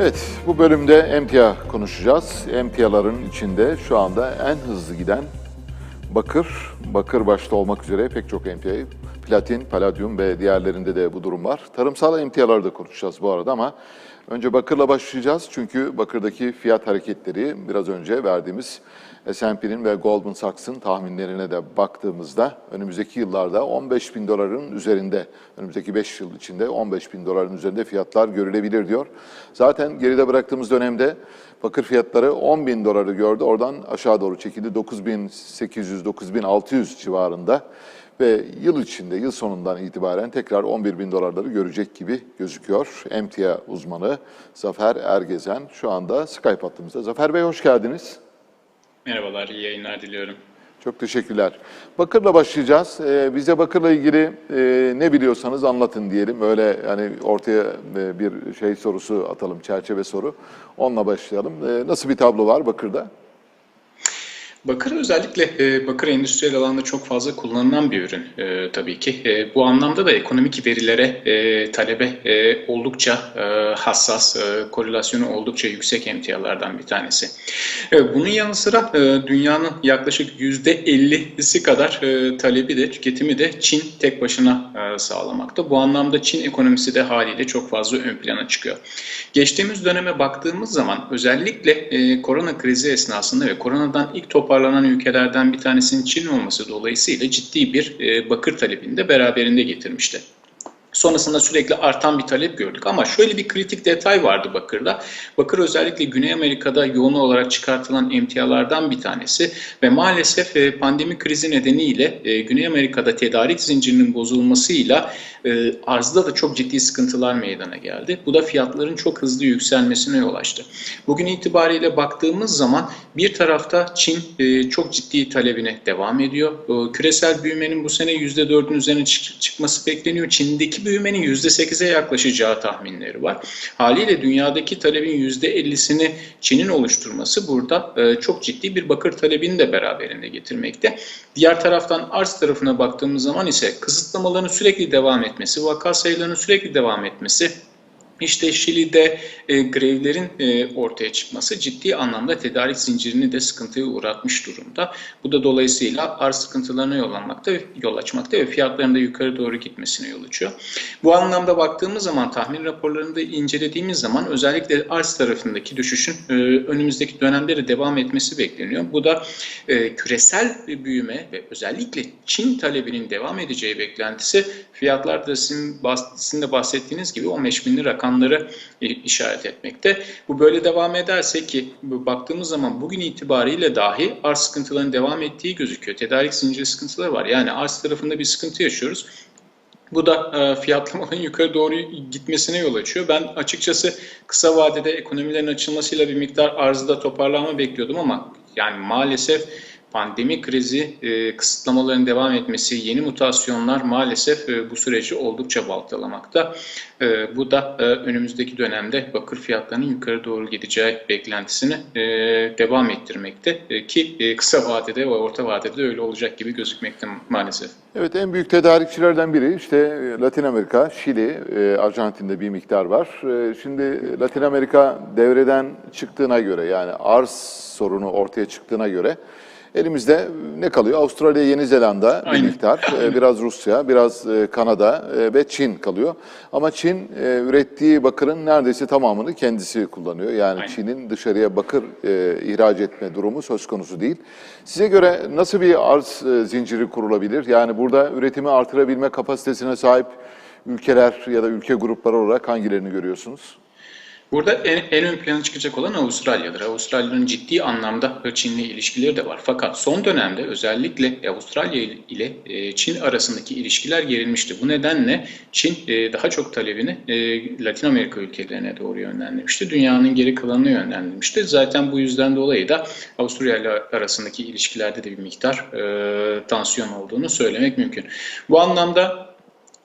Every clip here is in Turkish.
Evet, bu bölümde emtia konuşacağız. Emtiaların içinde şu anda en hızlı giden bakır, bakır başta olmak üzere pek çok emtia, platin, paladyum ve diğerlerinde de bu durum var. Tarımsal emtiaları da konuşacağız bu arada ama önce bakırla başlayacağız. Çünkü bakırdaki fiyat hareketleri biraz önce verdiğimiz S&P'nin ve Goldman Sachs'ın tahminlerine de baktığımızda önümüzdeki yıllarda 15 bin doların üzerinde, önümüzdeki 5 yıl içinde 15 bin doların üzerinde fiyatlar görülebilir diyor. Zaten geride bıraktığımız dönemde bakır fiyatları 10 bin doları gördü. Oradan aşağı doğru çekildi 9800-9600 civarında ve yıl içinde, yıl sonundan itibaren tekrar 11 bin dolarları görecek gibi gözüküyor. Emtia uzmanı Zafer Ergezen şu anda Skype hattımızda. Zafer Bey hoş geldiniz. Merhabalar, iyi yayınlar diliyorum. Çok teşekkürler. Bakırla başlayacağız. Ee, bize bakırla ilgili e, ne biliyorsanız anlatın diyelim. Öyle yani ortaya e, bir şey sorusu atalım, çerçeve soru. Onunla başlayalım. E, nasıl bir tablo var bakırda? Bakır özellikle e, bakır endüstriyel alanda çok fazla kullanılan bir ürün e, tabii ki. E, bu anlamda da ekonomik verilere, e, talebe e, oldukça e, hassas, e, korelasyonu oldukça yüksek emtialardan bir tanesi. E, bunun yanı sıra e, dünyanın yaklaşık %50'si kadar e, talebi de, tüketimi de Çin tek başına e, sağlamakta. Bu anlamda Çin ekonomisi de haliyle çok fazla ön plana çıkıyor. Geçtiğimiz döneme baktığımız zaman özellikle e, korona krizi esnasında ve koronadan ilk toparlanan ülkelerden bir tanesinin Çin olması dolayısıyla ciddi bir e, bakır talebini de beraberinde getirmişti. Sonrasında sürekli artan bir talep gördük ama şöyle bir kritik detay vardı Bakır'da. Bakır özellikle Güney Amerika'da yoğun olarak çıkartılan emtialardan bir tanesi ve maalesef e, pandemi krizi nedeniyle e, Güney Amerika'da tedarik zincirinin bozulmasıyla e, arzda da çok ciddi sıkıntılar meydana geldi. Bu da fiyatların çok hızlı yükselmesine yol açtı. Bugün itibariyle baktığımız zaman bir tarafta Çin çok ciddi talebine devam ediyor. Küresel büyümenin bu sene %4'ün üzerine çık- çıkması bekleniyor. Çin'deki büyümenin %8'e yaklaşacağı tahminleri var. Haliyle dünyadaki talebin %50'sini Çin'in oluşturması burada e, çok ciddi bir bakır talebini de beraberinde getirmekte. Diğer taraftan arz tarafına baktığımız zaman ise kısıtlamaların sürekli devam etmesi, vaka sayılarının sürekli devam etmesi, işte Şili'de e, grevlerin e, ortaya çıkması ciddi anlamda tedarik zincirini de sıkıntıya uğratmış durumda. Bu da dolayısıyla arz sıkıntılarına yol almakta, yol açmakta ve fiyatların da yukarı doğru gitmesine yol açıyor. Bu anlamda baktığımız zaman tahmin raporlarını da incelediğimiz zaman özellikle arz tarafındaki düşüşün e, önümüzdeki dönemde de devam etmesi bekleniyor. Bu da e, küresel bir büyüme ve özellikle Çin talebinin devam edeceği beklentisi fiyatlarda sizin, sizin de bahsettiğiniz gibi 15 binli rakamları e, işaret etmekte. Bu böyle devam ederse ki baktığımız zaman bugün itibariyle dahi arz sıkıntılarının devam ettiği gözüküyor. Tedarik zinciri sıkıntıları var. Yani arz tarafında bir sıkıntı yaşıyoruz. Bu da e, fiyatlamaların yukarı doğru gitmesine yol açıyor. Ben açıkçası kısa vadede ekonomilerin açılmasıyla bir miktar arzda toparlanma bekliyordum ama yani maalesef pandemi krizi, e, kısıtlamaların devam etmesi, yeni mutasyonlar maalesef e, bu süreci oldukça baltalamakta. E, bu da e, önümüzdeki dönemde bakır fiyatlarının yukarı doğru gideceği beklentisini e, devam ettirmekte E, ki e, kısa vadede ve orta vadede de öyle olacak gibi gözükmekte maalesef. Evet en büyük tedarikçilerden biri işte e, Latin Amerika, Şili, e, Arjantin'de bir miktar var. E, Şimdi Latin Amerika devreden çıktığına göre yani arz sorunu ortaya çıktığına göre elimizde ne kalıyor? Avustralya, Yeni Zelanda bir Aynen. miktar, e, biraz Rusya, biraz e, Kanada e, ve Çin kalıyor. Ama Çin e, ürettiği bakırın neredeyse tamamını kendisi kullanıyor. Yani. Çin'in dışarıya bakır ihraç etme durumu söz konusu değil. Size göre nasıl bir arz zinciri kurulabilir? Yani burada üretimi artırabilme kapasitesine sahip ülkeler ya da ülke grupları olarak hangilerini görüyorsunuz? Burada en, en ön plana çıkacak olan Avustralya'dır. Avustralya'nın ciddi anlamda Çin'le ilişkileri de var. Fakat son dönemde özellikle Avustralya ile e, Çin arasındaki ilişkiler gerilmişti. Bu nedenle Çin e, daha çok talebini e, Latin Amerika ülkelerine doğru yönlendirmişti. Dünyanın geri kalanına yönlendirmişti. Zaten bu yüzden dolayı da Avusturya ile arasındaki ilişkilerde de bir miktar tansiyon olduğunu söylemek mümkün. Bu anlamda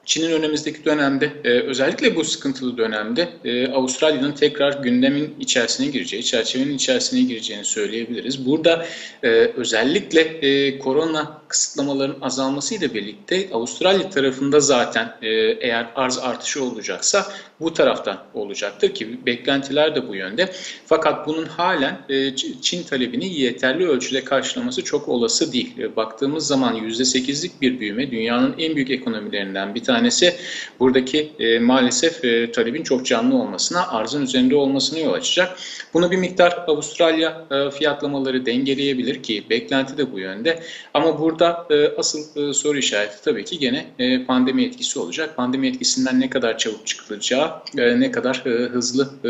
Çin'in önümüzdeki dönemde e, özellikle bu sıkıntılı dönemde e, Avustralya'nın tekrar gündemin içerisine gireceği, çerçevenin içerisine gireceğini söyleyebiliriz. Burada e, özellikle korona kısıtlamaların azalmasıyla birlikte Avustralya tarafında zaten eğer arz artışı olacaksa bu taraftan olacaktır ki beklentiler de bu yönde. Fakat bunun halen Çin talebini yeterli ölçüde karşılaması çok olası değil. Baktığımız zaman %8'lik bir büyüme dünyanın en büyük ekonomilerinden bir tanesi. Buradaki e, maalesef e, talebin çok canlı olmasına, arzın üzerinde olmasına yol açacak. Bunu bir miktar Avustralya e, fiyatlamaları dengeleyebilir ki beklenti de bu yönde. Ama burada e, asıl e, soru işareti tabii ki gene e, pandemi etkisi olacak. Pandemi etkisinden ne kadar çabuk çıkılacağı, e, ne kadar e, hızlı e,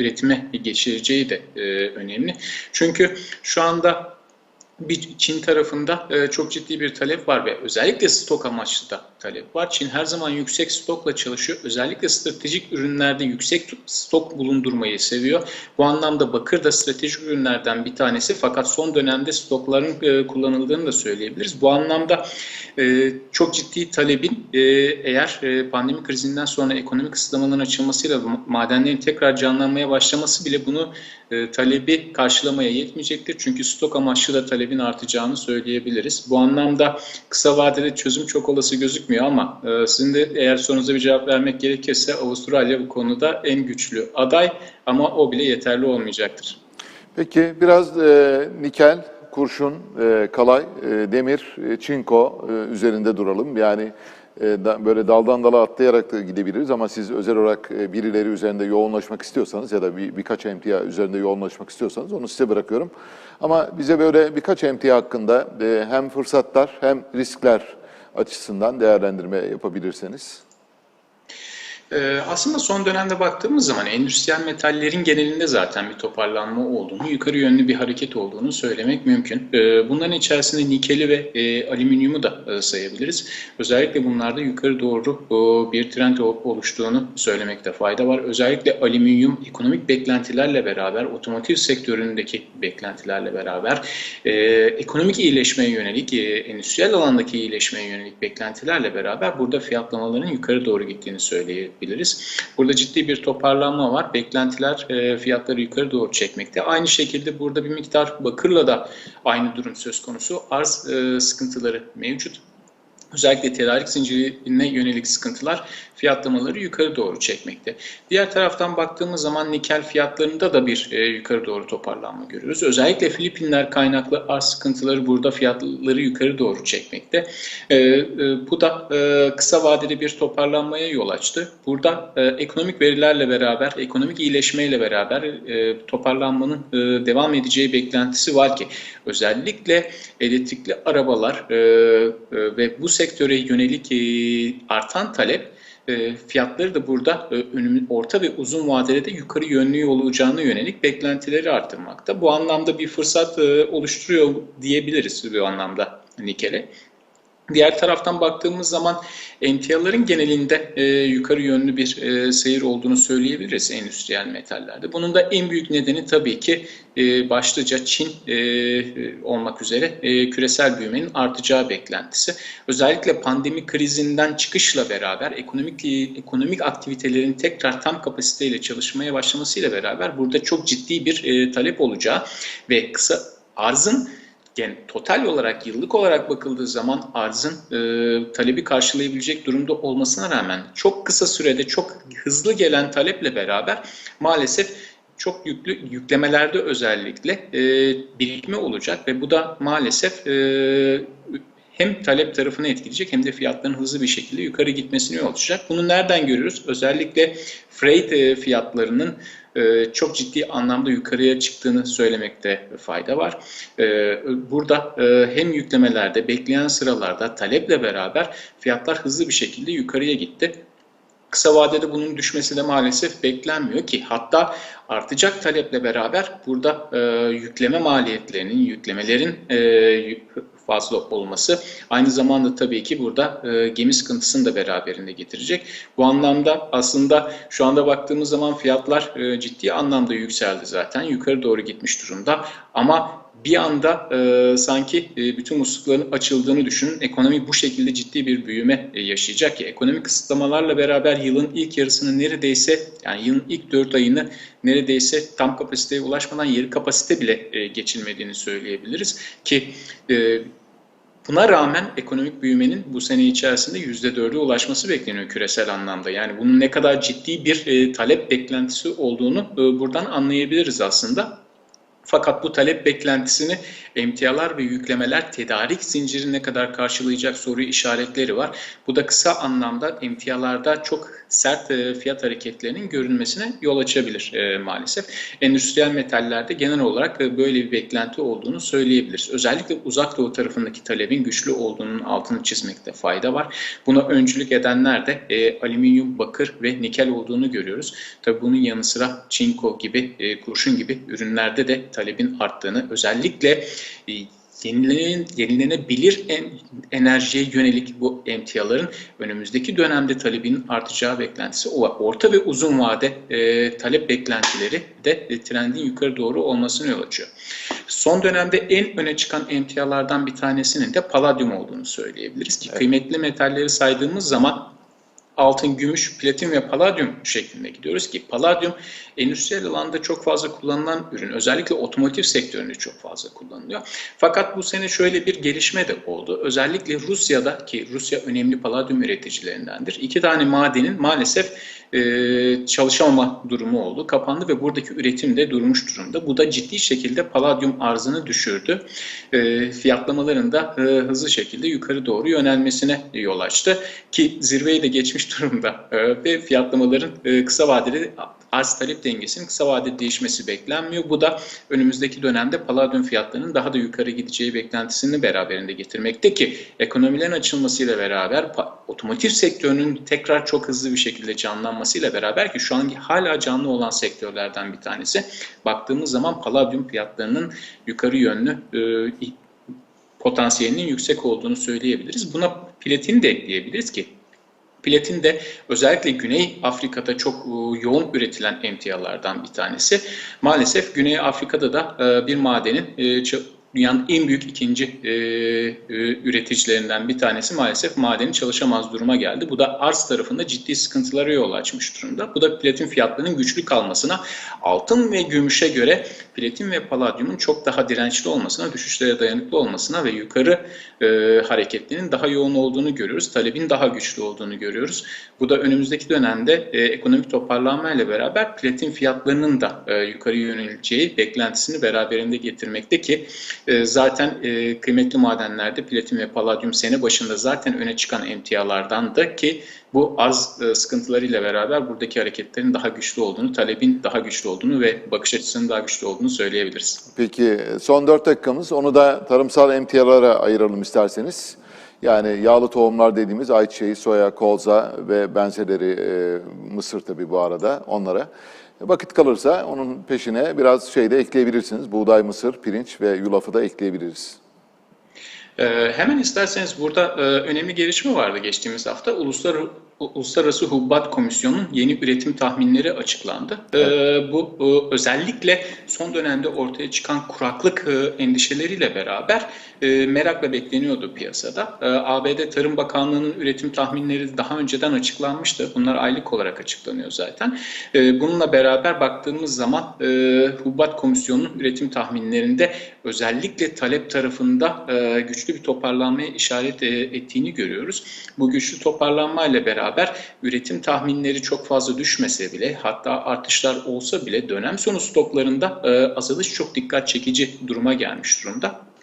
üretime geçireceği de e, önemli. Çünkü şu anda bir Çin tarafında e, çok ciddi bir talep var ve özellikle stok amaçlı da talep var. Çin her zaman yüksek stokla çalışıyor. Özellikle stratejik ürünlerde yüksek stok bulundurmayı seviyor. Bu anlamda bakır da stratejik ürünlerden bir tanesi fakat son dönemde stokların e, kullanıldığını da söyleyebiliriz. Bu anlamda e, çok ciddi talebin e, eğer e, pandemi krizinden sonra ekonomik kısıtlamaların açılmasıyla madenlerin tekrar canlanmaya başlaması bile bunu e, talebi karşılamaya yetmeyecektir. Çünkü stok amaçlı da talebin artacağını söyleyebiliriz. Bu anlamda kısa vadede çözüm çok olası gözükmüyor ama e, sizin de eğer sorunuza bir cevap vermek gerekirse Avustralya bu konuda en güçlü aday ama o bile yeterli olmayacaktır. Peki biraz e, nikel, kurşun, e, kalay, e, demir, e, çinko e, üzerinde duralım. Yani böyle daldan dala atlayarak da gidebiliriz ama siz özel olarak e, birileri üzerinde yoğunlaşmak istiyorsanız ya da bir, birkaç emtia üzerinde yoğunlaşmak istiyorsanız onu size bırakıyorum. Ama bize böyle birkaç emtia hakkında e, hem fırsatlar hem riskler açısından değerlendirme yapabilirseniz. Ee, aslında son dönemde baktığımız zaman endüstriyel metallerin genelinde zaten bir toparlanma olduğunu, yukarı yönlü bir hareket olduğunu söylemek mümkün. Ee, bunların içerisinde nikeli ve e, alüminyumu da e, sayabiliriz. Özellikle bunlarda yukarı doğru e, bir trend oluştuğunu söylemekte fayda var. Özellikle alüminyum ekonomik beklentilerle beraber, otomotiv sektöründeki beklentilerle beraber, ekonomik iyileşmeye yönelik, endüstriyel alandaki iyileşmeye yönelik beklentilerle beraber burada fiyatlamaların yukarı doğru gittiğini söyleyebiliriz biliriz. Burada ciddi bir toparlanma var. Beklentiler e, fiyatları yukarı doğru çekmekte. Aynı şekilde burada bir miktar bakırla da aynı durum söz konusu. Arz e, sıkıntıları mevcut. Özellikle tedarik zincirine yönelik sıkıntılar fiyatlamaları yukarı doğru çekmekte. Diğer taraftan baktığımız zaman nikel fiyatlarında da bir e, yukarı doğru toparlanma görüyoruz. Özellikle Filipinler kaynaklı arz sıkıntıları burada fiyatları yukarı doğru çekmekte. E, e, bu da e, kısa vadeli bir toparlanmaya yol açtı. Burada e, ekonomik verilerle beraber, ekonomik iyileşmeyle beraber e, toparlanmanın e, devam edeceği beklentisi var ki özellikle elektrikli arabalar e, e, ve bu sektöre yönelik e, artan talep e, fiyatları da burada e, orta ve uzun vadede de yukarı yönlü olacağını yönelik beklentileri artırmakta. Bu anlamda bir fırsat oluşturuyor diyebiliriz bu anlamda nikele. Diğer taraftan baktığımız zaman emtiaların genelinde e, yukarı yönlü bir e, seyir olduğunu söyleyebiliriz endüstriyel metallerde. Bunun da en büyük nedeni tabii ki e, başlıca Çin e, olmak üzere e, küresel büyümenin artacağı beklentisi. Özellikle pandemi krizinden çıkışla beraber ekonomik ekonomik aktivitelerin tekrar tam kapasiteyle çalışmaya başlamasıyla beraber burada çok ciddi bir e, talep olacağı ve kısa arzın yani total olarak yıllık olarak bakıldığı zaman arzın e, talebi karşılayabilecek durumda olmasına rağmen çok kısa sürede çok hızlı gelen taleple beraber maalesef çok yüklü yüklemelerde özellikle e, birikme olacak ve bu da maalesef e, hem talep tarafını etkileyecek hem de fiyatların hızlı bir şekilde yukarı gitmesini yol açacak. Bunu nereden görüyoruz? Özellikle freight e, fiyatlarının e, çok ciddi anlamda yukarıya çıktığını söylemekte fayda var. E, burada hem yüklemelerde, bekleyen sıralarda taleple beraber fiyatlar hızlı bir şekilde yukarıya gitti. Kısa vadede bunun düşmesi de maalesef beklenmiyor ki hatta artacak taleple beraber burada e, yükleme maliyetlerinin, yüklemelerin e, fazla olması aynı zamanda tabii ki burada e, gemi sıkıntısını da beraberinde getirecek. Bu anlamda aslında şu anda baktığımız zaman fiyatlar e, ciddi anlamda yükseldi zaten. Yukarı doğru gitmiş durumda ama bir anda e, sanki e, bütün muslukların açıldığını düşünün. Ekonomi bu şekilde ciddi bir büyüme e, yaşayacak ki ekonomik kısıtlamalarla beraber yılın ilk yarısını neredeyse yani yılın ilk 4 ayını neredeyse tam kapasiteye ulaşmadan yarı kapasite bile e, geçilmediğini söyleyebiliriz ki e, Buna rağmen ekonomik büyümenin bu sene içerisinde %4'e ulaşması bekleniyor küresel anlamda. Yani bunun ne kadar ciddi bir e, talep beklentisi olduğunu e, buradan anlayabiliriz aslında. Fakat bu talep beklentisini emtialar ve yüklemeler tedarik zincirini ne kadar karşılayacak soru işaretleri var. Bu da kısa anlamda emtialarda çok sert e, fiyat hareketlerinin görünmesine yol açabilir e, maalesef. Endüstriyel metallerde genel olarak e, böyle bir beklenti olduğunu söyleyebiliriz. Özellikle uzak doğu tarafındaki talebin güçlü olduğunun altını çizmekte fayda var. Buna öncülük edenler de alüminyum, bakır ve nikel olduğunu görüyoruz. Tabii bunun yanı sıra çinko gibi, kurşun gibi ürünlerde de talebin arttığını özellikle yenilenen, yenilenebilir en, enerjiye yönelik bu emtiaların önümüzdeki dönemde talebin artacağı beklentisi o var. Orta ve uzun vade e, talep beklentileri de e, trendin yukarı doğru olmasını yol açıyor. Son dönemde en öne çıkan emtialardan bir tanesinin de paladyum olduğunu söyleyebiliriz ki Evet. kıymetli metalleri saydığımız zaman altın, gümüş, platin ve paladyum şeklinde gidiyoruz ki paladyum endüstriyel alanda çok fazla kullanılan ürün. Özellikle otomotiv sektöründe çok fazla kullanılıyor. Fakat bu sene şöyle bir gelişme de oldu. Özellikle Rusya'da ki Rusya önemli paladyum üreticilerindendir. İki tane madenin maalesef e, çalışamama durumu oldu. Kapandı ve buradaki üretim de durmuş durumda. Bu da ciddi şekilde paladyum arzını düşürdü. E, fiyatlamaların da e, hızlı şekilde yukarı doğru yönelmesine yol açtı. Ki zirveyi de geçmiş durumda e, ve fiyatlamaların e, kısa vadeli arz talep dengesinin kısa vadede değişmesi beklenmiyor. Bu da önümüzdeki dönemde paladyum fiyatlarının daha da yukarı gideceği beklentisini beraberinde getirmekte ki ekonomilerin açılmasıyla beraber otomotiv sektörünün tekrar çok hızlı bir şekilde canlanmasıyla beraber ki şu an hala canlı olan sektörlerden bir tanesi. Baktığımız zaman paladyum fiyatlarının yukarı yönlü e, potansiyelinin yüksek olduğunu söyleyebiliriz. Buna platin de ekleyebiliriz ki Platin de özellikle Güney Afrika'da çok e, yoğun üretilen emtialardan bir tanesi. Maalesef Güney Afrika'da da e, bir madenin e, dünyanın en büyük ikinci e, e, üreticilerinden bir tanesi maalesef madeni çalışamaz duruma geldi. Bu da arz tarafında ciddi sıkıntılara yol açmış durumda. Bu da platin fiyatlarının güçlü kalmasına, altın ve gümüşe göre platin ve paladyumun çok daha dirençli olmasına, düşüşlere dayanıklı olmasına ve yukarı e, hareketlerinin daha yoğun olduğunu görüyoruz. Talebin daha güçlü olduğunu görüyoruz. Bu da önümüzdeki dönemde e, ekonomik toparlanmayla beraber platin fiyatlarının da e, yukarı yöneleceği beklentisini beraberinde getirmekte ki e, zaten e, kıymetli madenlerde platin ve paladyum sene başında zaten öne çıkan emtialardan da ki bu arz e, sıkıntılarıyla beraber buradaki hareketlerin daha güçlü olduğunu, talebin daha güçlü olduğunu ve bakış açısının daha güçlü olduğunu söyleyebiliriz. Peki son 4 dakikamız onu da tarımsal emtialara ayıralım isterseniz. Yani yağlı tohumlar dediğimiz ayçiçeği, soya, kolza ve benzerleri, e, mısır tabii bu arada onlara. Vakit kalırsa onun peşine biraz şey de ekleyebilirsiniz. Buğday, mısır, pirinç ve yulafı da ekleyebiliriz. Ee, hemen isterseniz burada e, önemli gelişme vardı geçtiğimiz hafta. Uluslararası Uluslararası Hubbat Komisyonu'nun yeni üretim tahminleri açıklandı. Ee, bu e, özellikle son dönemde ortaya çıkan kuraklık e, endişeleriyle beraber e, merakla bekleniyordu piyasada. ABD Tarım Bakanlığı'nın üretim tahminleri daha önceden açıklanmıştı. Bunlar aylık olarak açıklanıyor zaten. Bununla beraber baktığımız zaman Hubbat Komisyonu'nun üretim tahminlerinde özellikle talep tarafında güçlü bir toparlanmaya işaret ettiğini görüyoruz. Bu güçlü toparlanmayla beraber üretim tahminleri çok fazla düşmese bile hatta artışlar olsa bile dönem sonu stoklarında e, azalış çok dikkat çekici duruma gelmiş durumda.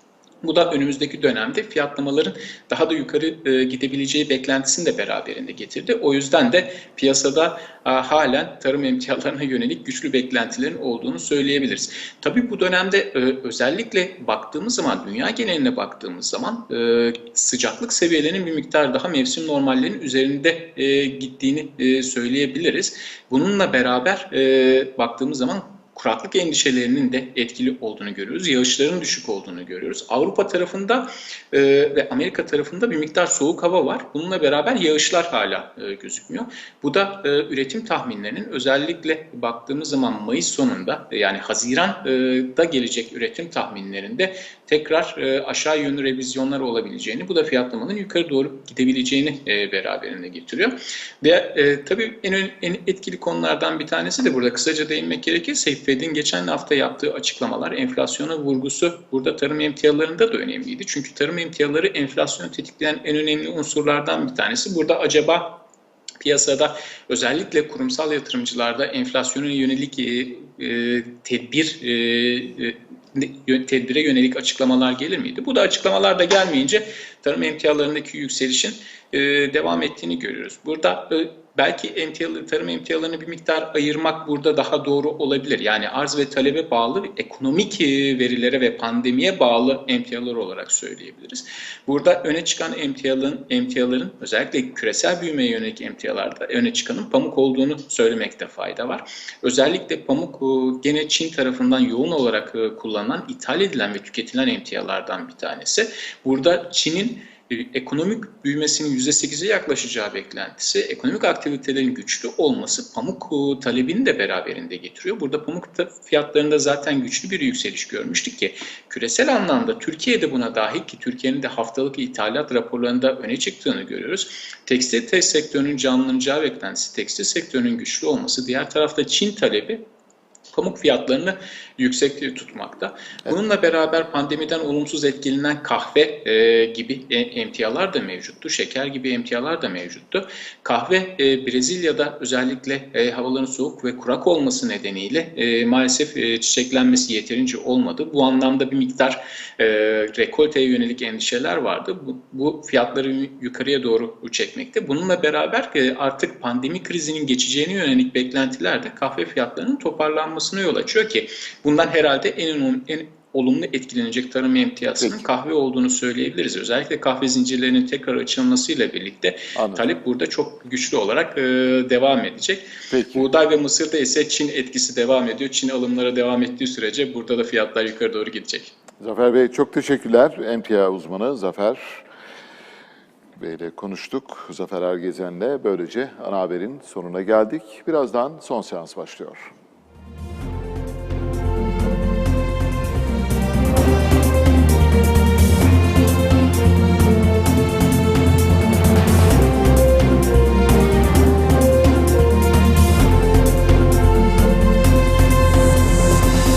Bu da önümüzdeki dönemde fiyatlamaların daha da yukarı e, gidebileceği beklentisini de beraberinde getirdi. O yüzden de piyasada e, halen tarım emtialarına yönelik güçlü beklentilerin olduğunu söyleyebiliriz. Tabii bu dönemde e, özellikle baktığımız zaman, dünya geneline baktığımız zaman e, sıcaklık seviyelerinin bir miktar daha mevsim normallerinin üzerinde e, gittiğini e, söyleyebiliriz. Bununla beraber e, baktığımız zaman kuraklık endişelerinin de etkili olduğunu görüyoruz. Yağışların düşük olduğunu görüyoruz. Avrupa tarafında e, ve Amerika tarafında bir miktar soğuk hava var. Bununla beraber yağışlar hala e, gözükmüyor. Bu da e, üretim tahminlerinin özellikle baktığımız zaman Mayıs sonunda e, yani Haziran'da gelecek üretim tahminlerinde tekrar e, aşağı yönlü revizyonlar olabileceğini, bu da fiyatlamanın yukarı doğru gidebileceğini e, beraberinde getiriyor. Ve e, tabii en, en etkili konulardan bir tanesi de burada kısaca değinmek gerekirse Fed'in geçen hafta yaptığı açıklamalar, enflasyona vurgusu burada tarım emtialarında da önemliydi. Çünkü tarım emtiaları enflasyonu tetikleyen en önemli unsurlardan bir tanesi. Burada acaba piyasada özellikle kurumsal yatırımcılarda enflasyona yönelik e, e, tedbir e, e, tedbire yönelik açıklamalar gelir miydi? Bu da açıklamalar da gelmeyince tarım emtialarındaki yükselişin e, devam ettiğini görüyoruz. Burada e, belki emtialı, tarım emtialarını bir miktar ayırmak burada daha doğru olabilir. Yani arz ve talebe bağlı ekonomik e, verilere ve pandemiye bağlı emtialar olarak söyleyebiliriz. Burada öne çıkan emtiaların, emtiaların özellikle küresel büyümeye yönelik emtialarda öne çıkanın pamuk olduğunu söylemekte fayda var. Özellikle pamuk e, gene Çin tarafından yoğun olarak e, kullanılan, ithal edilen ve tüketilen emtialardan bir tanesi. Burada Çin'in ekonomik büyümesinin %8'e yaklaşacağı beklentisi, ekonomik aktivitelerin güçlü olması pamuk e, talebini de beraberinde getiriyor. Burada pamuk fiyatlarında zaten güçlü bir yükseliş görmüştük ki küresel anlamda Türkiye de buna dahil ki Türkiye'nin de haftalık ithalat raporlarında öne çıktığını görüyoruz. Tekstil test sektörünün canlanacağı beklentisi, tekstil sektörünün güçlü olması, diğer tarafta Çin talebi pamuk fiyatlarını yüksek tutmakta. Bununla beraber pandemiden olumsuz etkilenen kahve e, gibi e, emtialar da mevcuttu. Şeker gibi emtialar da mevcuttu. Kahve e, Brezilya'da özellikle e, havaların soğuk ve kurak olması nedeniyle e, maalesef e, çiçeklenmesi yeterince olmadı. Bu anlamda bir miktar e, rekolteye yönelik endişeler vardı. Bu, bu fiyatları yukarıya doğru çekmekte. Bununla beraber e, artık pandemi krizinin geçeceğine yönelik beklentiler de kahve fiyatlarının toparlanmasına yol açıyor ki bundan herhalde en, en olumlu etkilenecek tarım emtiyasının Peki. kahve olduğunu söyleyebiliriz. Özellikle kahve zincirlerinin tekrar açılmasıyla birlikte Anladım. talep burada çok güçlü olarak e, devam edecek. Peki. Buğday ve mısırda ise Çin etkisi devam ediyor. Çin alımlara devam ettiği sürece burada da fiyatlar yukarı doğru gidecek. Zafer Bey çok teşekkürler. MPA uzmanı Zafer Bey ile konuştuk. Zafer Ergezen'le böylece ana haberin sonuna geldik. Birazdan son seans başlıyor.